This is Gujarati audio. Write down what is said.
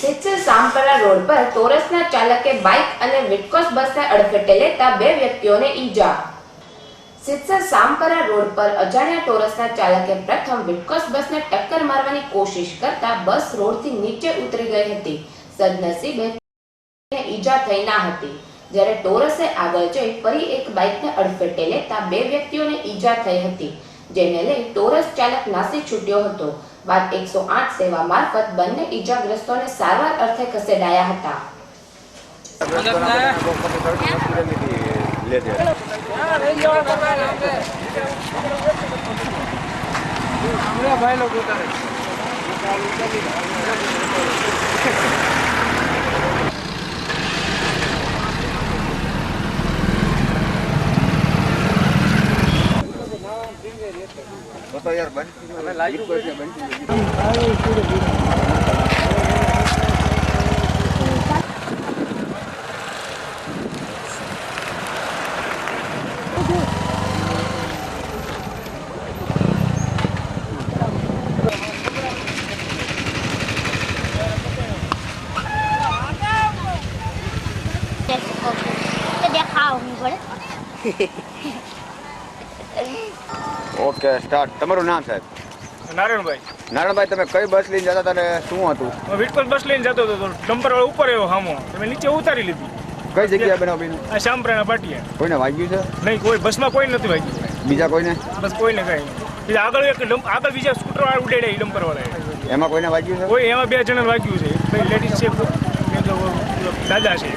સિત્સર સામપરા રોડ પર ટોરસના ચાલકે બાઇક અને વિટકોસ બસને અડફેટે લેતા બે વ્યક્તિઓને ઈજા. સિત્સર સામપરા રોડ પર અજાણ્યા ટોરસના ચાલકે પ્રથમ વિટકોસ બસને ટક્કર મારવાની કોશિશ કરતા બસ રોડથી નીચે ઉતરી ગઈ હતી. સદનસીબે ઈજા થઈ ના હતી. જ્યારે ટોરસે આગળ જઈ ફરી એક બાઇકને અડફેટે લેતા બે વ્યક્તિઓને ઈજા થઈ હતી, જેને લઈ ટોરસ ચાલક નાસી છૂટ્યો હતો. બાદ એકસો આઠ સેવા મારફત બંને ઈજાગ્રસ્તોને સારવાર અર્થે ખસેડાયા હતા. લેજે તો યાર બંધ તો દેખાવું પડે ઓકે સ્ટાર્ટ તમારું નામ સાહેબ? નારાયણભાઈ. નારાયણભાઈ તમે કઈ બસ લઈને જતા હતા ને શું હતું? હું વિટકોલ બસ લઈને જતો હતો ડમ્પર વાળો ઉપર એવો હામો. તમે નીચે ઉતારી લીધી. કઈ જગ્યાએ બનાવ બેન આ શામપ્રાણા પાટિયા. કોઈને વાગ્યું છે? નહીં કોઈ બસમાં કોઈ નથી વાગ્યું. બીજા કોઈને? બસ કોઈને કઈ બીજા આગળ એક આગળ બીજા સ્કૂટર વાળા ઉડેડે ડમ્પર વાળા એમાં કોઈને વાગ્યું છે? કોઈ એમાં બે જણા વાગ્યું છે. ભાઈ લેડીઝ છે દાદા છે.